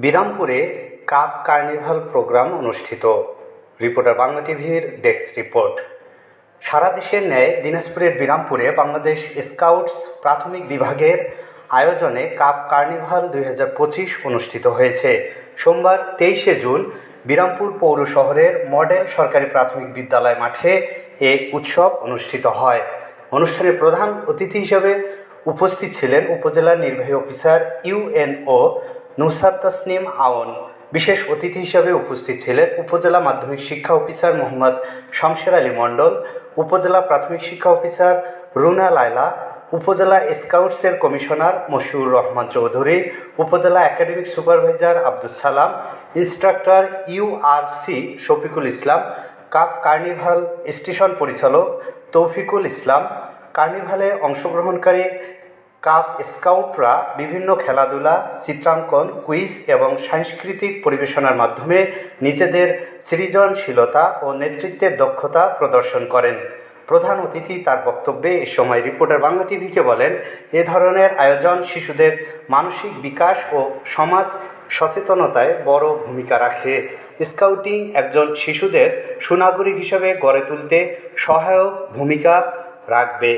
বিরামপুরে cup carnival programme অনুষ্ঠিত। Reporter Bangla টিভির desk report. সারা দেশের ন্যায় দিনাজপুরের বিরামপুরে বাংলাদেশ স্কাউটস প্রাথমিক বিভাগের আয়োজনে কাপ কার্নিভাল দুই হাজার পঁচিশ অনুষ্ঠিত হয়েছে। সোমবার তেইশে জুন বিরামপুর পৌর শহরের মডেল সরকারি প্রাথমিক বিদ্যালয় মাঠে এ উৎসব অনুষ্ঠিত হয়। অনুষ্ঠানে প্রধান অতিথি হিসেবে উপস্থিত ছিলেন উপজেলা নির্বাহী অফিসার ইউএনও নুসরাত তাসনিম আওন বিশেষ অতিথি হিসেবে উপস্থিত ছিলেন উপজেলা মাধ্যমিক শিক্ষা অফিসার মোহাম্মদ শমশের আলী মণ্ডল, উপজেলা প্রাথমিক শিক্ষা অফিসার রুনা লায়লা, উপজেলা স্কাউটসের কমিশনার মশিউর রহমান চৌধুরী, উপজেলা academic supervisor Abdul Salam, instructor URC Shafiqul Islam, cup carnival station পরিচালক তৌফিকুল ইসলাম, কার্নিভালে অংশগ্রহণকারী কাপ স্কাউটরা বিভিন্ন খেলাধুলা, চিত্রাঙ্কন, কুইজ এবং সাংস্কৃতিক পরিবেশনার মাধ্যমে নিজেদের সৃজনশীলতা ও নেতৃত্বের দক্ষতা প্রদর্শন করেন। প্রধান অতিথি তার বক্তব্যে এ সময় রিপোর্টার বাংলা টিভিকে বলেন, এ ধরনের আয়োজন শিশুদের মানসিক বিকাশ ও সমাজ সচেতনতায় বড় ভূমিকা রাখে। স্কাউটিং একজন শিশুদের সুনাগরিক হিসেবে গড়ে তুলতে সহায়ক ভূমিকা রাখবে।